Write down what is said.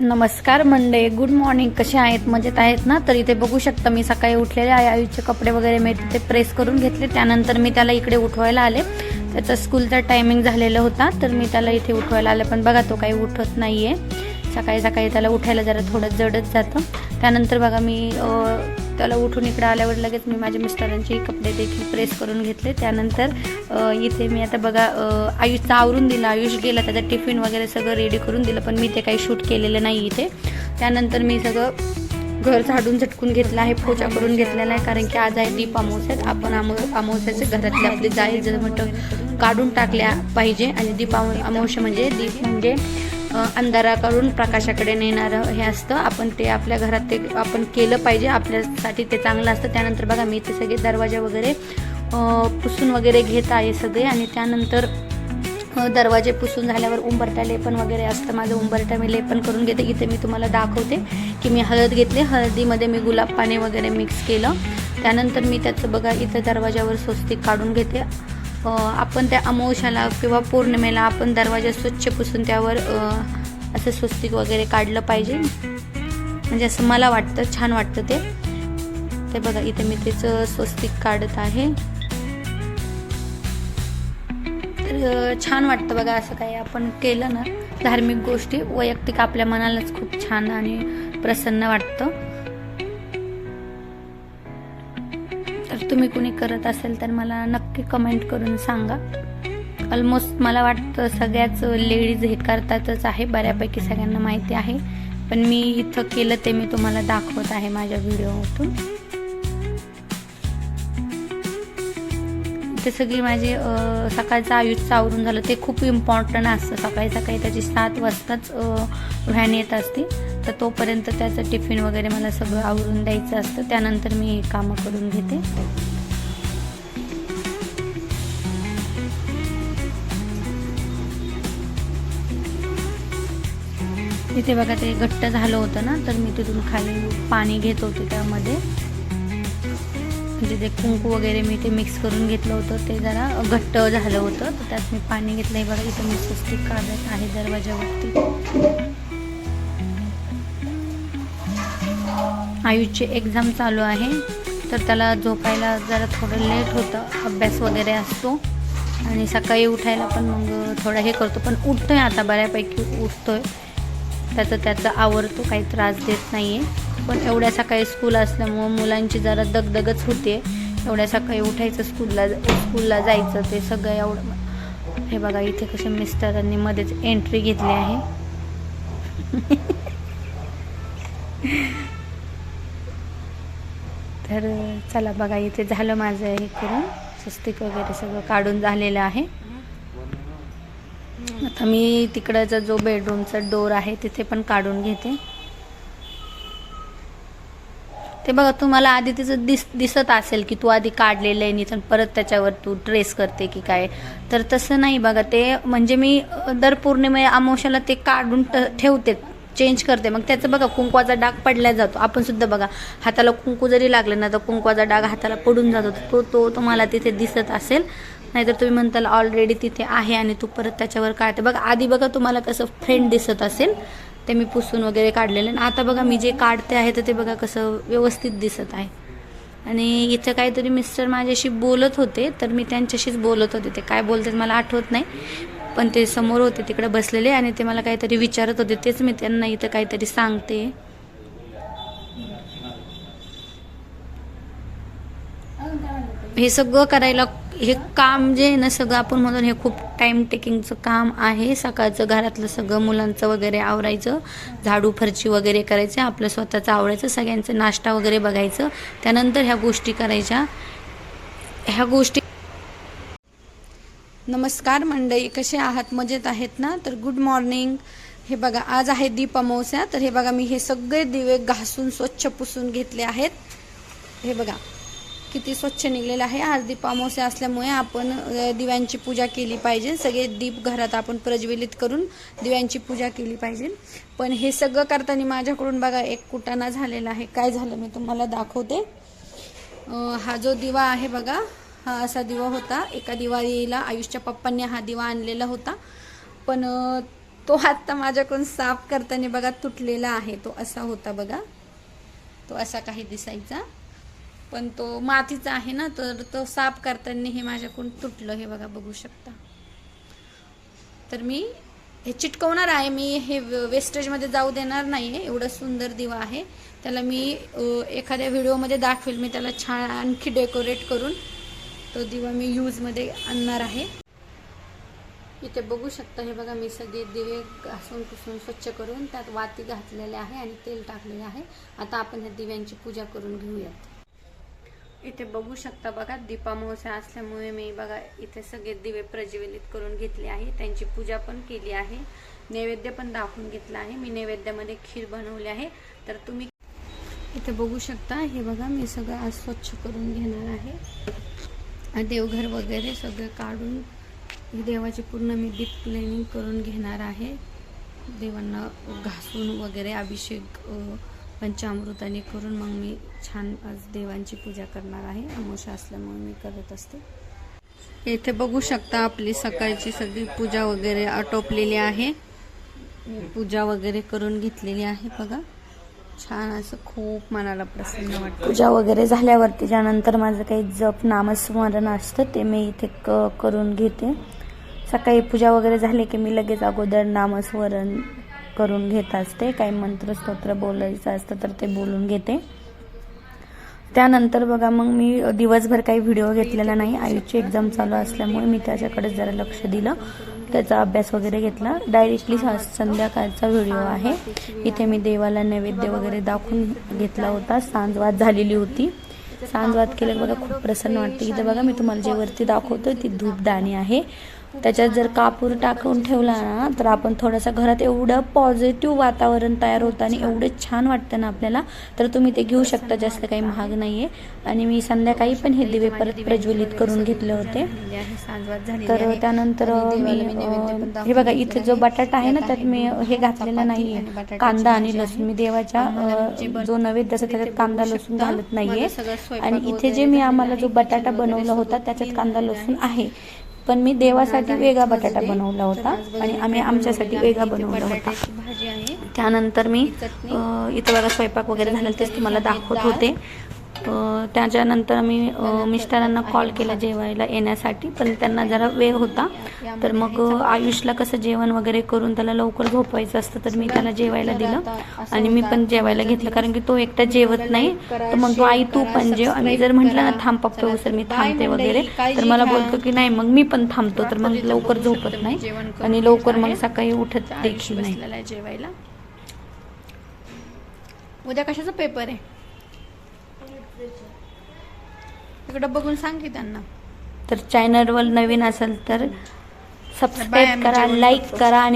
नमस्कार Monday good morning कसे आहेत? मजेत आहेत ना? तर इथे बघू शकता मी सकाळी उठलेले आहे. आईचे कपडे वगैरे मी तिथे प्रेस करून घेतले. त्यानंतर मी त्याला इकडे उठवायला आले. त्याचा स्कूलचा टायमिंग झालेला होता तर मी त्याला इथे उठवायला आले. पण बघा तो काही उठत नाही आहे सकाळी सकाळी त्याला उठायला जरा थोडं जडच जातं. त्यानंतर बघा मी त्याला उठून इकडे आल्यावर लगेच मी माझ्या मिस्टरांचे कपडे देखील प्रेस करून घेतले. त्यानंतर इथे मी आता बघा आयुषचा आवरून दिलं. आयुष गेला त्याचा टिफिन वगैरे सगळं रेडी करून दिलं पण मी ते काही शूट केलेलं नाही इथे. त्यानंतर मी सगळं घर झाडून झटकून घेतलं आहे पोचा करून घेतलेला आहे कारण की आज आहे दीप अमावस्यात. आपण अमो अमावस्याचे घरातले आपली जाहीर जर म्हटलं काढून टाकल्या पाहिजे. आणि दीप अमावस्या म्हणजे दीप म्हणजे अंधाराकडून प्रकाशाकडे नेणारं हे असतं. आपण ते आपल्या घरात ते आपण केलं पाहिजे. आपल्यासाठी ते चांगलं असतं. त्यानंतर बघा मी ते सगळे दरवाजे वगैरे पुसून वगैरे घेत आहे सगळे. आणि त्यानंतर दरवाजे पुसून झाल्यावर उंबरटा लेपन वगैरे असतं. माझं उंबरटा मी लेपन करून घेते. इथे मी तुम्हाला दाखवते की मी हळद घेतली. हळदीमध्ये मी गुलाब पाणी वगैरे मिक्स केलं. त्यानंतर मी त्याचं बघा इथं दरवाजावर स्वस्तिक काढून घेते. आपण त्या अमावश्याला किंवा पौर्णिमेला आपण दरवाजा स्वच्छ पुसून त्यावर असं स्वस्तिक वगैरे काढलं पाहिजे. म्हणजे असं मला वाटतं छान वाटतं ते. ते बघा इथे मी त्याचं स्वस्तिक काढत आहे. तर छान वाटतं बघा असं काही आपण केलं ना धार्मिक गोष्टी वैयक्तिक आपल्या मनालाच खूप छान आणि प्रसन्न वाटतं. तुम्ही कुणी करत असेल तर मला नक्की कमेंट करून सांगा. ऑलमोस्ट मला वाटतं सगळ्याच लेडीज हे करतातच आहे बऱ्यापैकी सगळ्यांना माहिती आहे. पण मी इथं केलं ते मी तुम्हाला दाखवत आहे माझ्या व्हिडिओतून ते सगळी माझी सकाळचं आयुष्य आवरून झालं. ते खूप इम्पॉर्टंट असतं. सकाळी सकाळी त्याची सात वाजताच व्हॅन येत असते. तर तोपर्यंत त्याचं टिफिन वगैरे मला सगळं आवरून द्यायचं असतं. त्यानंतर मी हे कामं करून घेते. इथे बघा ते घट्ट झालं होतं ना तर मी तिथून खाली पाणी घेत होते त्यामध्ये. म्हणजे ते कुंकू वगैरे मी ते मिक्स करून घेतलं होतं ते जरा घट्ट झालं होतं. तर त्यात मी पाणी घेतलं आहे बघा इथं मी स्वस्तिक काढत आहे दरवाजावरती. आयुषची एक्झाम चालू आहे. तर त्याला झोपायला जरा थोडं लेट होतं. अभ्यास वगैरे असतो. आणि सकाळी उठायला पण मग थोडं हे करतो. पण उठतो आहे आता बऱ्यापैकी उठतो आहे त्याचं त्याचं आवडतो काही त्रास देत नाही आहे पण एवढ्या सकाळी स्कूल असल्यामुळं मुलांची जरा दगदगच होते. एवढ्या सकाळी उठायचं स्कूलला स्कूलला जायचं ते सगळं एवढं. हे बघा इथे कसे मिस्टरांनी मध्येच एंट्री घेतली आहे. तर चला बघा इथे झालं माझं हे करून. स्वस्तिक वगैरे सगळं काढून झालेलं आहे. आता मी तिकडचा जो बेडरूमचा डोर आहे तिथे पण काढून घेते. ते बघा तुम्हाला आधी तिचं दिस दिसत असेल की तू आधी काढलेलं आहे आणि परत त्याच्यावर तू ट्रेस करते की काय. तर तसं नाही बघा ते म्हणजे मी दर पौर्णिमे अमावस्याला ते काढून ट- ठेवते. चेंज करते. मग त्याचं बघा कुंकवाचा डाग पडला जातो. आपण सुद्धा बघा हाताला कुंकू जरी लागलं ना तर कुंकवाचा डाग हाताला पडून जातो. तो तो तुम्हाला तिथे दिसत असेल. नाहीतर तुम्ही म्हणताल ऑलरेडी तिथे आहे आणि तू परत त्याच्यावर काढते. बघा आधी बघा तुम्हाला कसं फ्रेंड दिसत असेल. ते मी पुसून वगैरे काढलेलं. आणि आता बघा मी जे काढते आहे तर ते बघा कसं व्यवस्थित दिसत आहे. आणि इथं काहीतरी मिस्टर माझ्याशी बोलत होते तर मी त्यांच्याशीच बोलत होते. ते काय बोलतात मला आठवत नाही. पण ते समोर होते तिकडे बसलेले आणि ते मला काहीतरी विचारत होते. तेच मी त्यांना इथं काहीतरी सांगते. हे सगळं करायला हे काम जे आहे ना सगळं आपण म्हणून हे खूप टाइम टेकिंगचं काम आहे. सकाळचं घरातलं सगळं मुलांचं वगैरे आवरायचं. झाडू फरची वगैरे करायचं. आपलं स्वतःचं आवरायचं. सगळ्यांचं नाश्ता वगैरे बघायचं. त्यानंतर ह्या गोष्टी करायच्या. ह्या गोष्टी नमस्कार मंडई कसे आहात? मजेत आहेत ना? तर गुड मॉर्निंग हे बघा आज आहे दीप अमावस्या. तर हे बघा मी हे सगळे दिवे घासून स्वच्छ पुसून घेतले आहेत. हे बघा किती स्वच्छ निघलेलं आहे. आज दीप अमावस्या असल्यामुळे आपण दिव्यांची पूजा केली पाहिजे. सगळे दीप घरात आपण प्रज्वलित करून दिव्यांची पूजा केली पाहिजे. पण हे सगळं करताना माझ्याकडून बघा एक कुटाणा झालेला आहे. काय झालं मी तुम्हाला दाखवते. हा जो दिवा आहे बघा हा असा दिवा होता. एका दिवाळीला आयुषच्या पप्पांनी हा दिवा आणलेला होता. पण तो आत्ता माझ्याकडून साफ करताना बघा तुटलेला आहे. तो असा होता बघा. तो असा काही दिसायचा. पण तो मातीचा आहे ना तर तो साफ करताना हे माझ्याकडून तुटलं. हे बघा बघू शकता. तर मी हे चिटकवणार आहे. मी हे वेस्टेजमध्ये जाऊ देणार नाही आहे एवढं सुंदर दिवा आहे. त्याला मी एखाद्या व्हिडिओमध्ये दाखवेल. मी त्याला छान आणखी डेकोरेट करून तो दिवा मी यूजमध्ये आणणार आहे. इथे बघू शकता हे बघा मी सगळे दिवे घासून पुसून स्वच्छ करून त्यात वाती घातलेले आहे आणि तेल टाकलेले आहे. आता आपण ह्या दिव्यांची पूजा करून घेऊयात. इथे बघू शकता बघा दीपामावस्या असल्यामुळे मी बघा इथे सगळे दिवे प्रज्वलित करून घेतले आहे. त्यांची पूजा पण केली आहे. नैवेद्य पण दाखवून घेतला आहे. मी नैवेद्यामध्ये खीर बनवली आहे. तर तुम्ही इथे बघू शकता हे बघा मी सगळं आज स्वच्छ करून घेणार आहे. देवघर वगैरे सगळं काढून देवाची पूर्ण मी डीप क्लिनिंग करून घेणार आहे. देवांना घासून वगैरे अभिषेक पंचामृताने करून मग मी छान आज देवांची पूजा करणार आहे. अमोशा असल्यामुळे मी करत असते. इथे बघू शकता आपली सकाळची सगळी पूजा वगैरे आटोपलेली आहे. पूजा वगैरे करून घेतलेली आहे बघा. छान असं खूप मनाला प्रसन्न वाटतं. पूजा वगैरे झाल्यावरती त्यानंतर माझं काही जप नामस्मरण असतं ते मी इथे क करून घेते. सकाळी पूजा वगैरे झाली की मी लगेच अगोदर नामस्मरण करून घेत असते. काही मंत्र स्तोत्र बोलायचं असतं तर ते बोलून घेते. त्यानंतर बघा मग मी दिवसभर काही व्हिडिओ घेतलेला नाही. आईची एक्झाम चालू असल्यामुळे मी त्याच्याकडे जरा लक्ष दिलं. त्याचा अभ्यास वगैरे घेतला. डायरेक्टली संध्याकाळचा व्हिडिओ आहे. इथे मी देवाला नैवेद्य वगैरे दाखवून घेतला होता. सांजवाद झालेली होती. सांजवाद केल्यावर बघा खूप प्रसन्न वाटते. इथे बघा मी तुम्हाला जे वरती दाखवतो ती धूपदाणी आहे. त्याच्यात जर कापूर टाकून ठेवला ना तर आपण थोडंसं घरात एवढं पॉझिटिव्ह वातावरण तयार होतं आणि एवढं छान वाटतं ना आपल्याला तर तुम्ही ते घेऊ शकता. जास्त काही महाग नाही आहे आणि मी संध्याकाळी पण हे दिवे परत प्रज्वलित करून घेतले होते. तर त्यानंतर मी हे बघा इथे जो बटाटा आहे ना त्यात मी हे घातलेला नाही आहे कांदा आणि लसूण. मी देवाच्या जो नैवेद्य असतो त्याच्यात कांदा लसूण घालत नाहीये. आणि इथे जे मी आम्हाला जो बटाटा बनवला होता त्याच्यात कांदा लसूण आहे. पण मी देवासाठी वेगळा बटाटा बनवला होता आणि आम्ही आमच्यासाठी वेगळा बनवला होता. त्यानंतर मी इथं बघा स्वयंपाक वगैरे झालेला तेच तुम्हाला दाखवत होते. त्याच्यानंतर मी मिस्टरांना कॉल केला जेवायला येण्यासाठी पण त्यांना जरा वेळ होता. तर मग आयुषला कसं जेवण वगैरे करून त्याला लवकर झोपवायचं असतं तर मी त्याला जेवायला दिलं. आणि मी पण जेवायला घेतलं कारण की तो एकटा जेवत नाही. तर मग तो आई तू पण जेव. आणि जर म्हटलं ना थांब पप्पा सर मी थांबते वगैरे. तर मला बोलतो की नाही मग मी पण थांबतो. तर मग लवकर झोपत नाही. आणि लवकर मग सकाळी उठत देखील नाही. जेवायला उद्या कशाचा पेपर आहे? इकडं बघून सांग की त्यांना. तर चॅनलवर नवीन असेल तर सबस्क्राईब करा लाईक करा आणि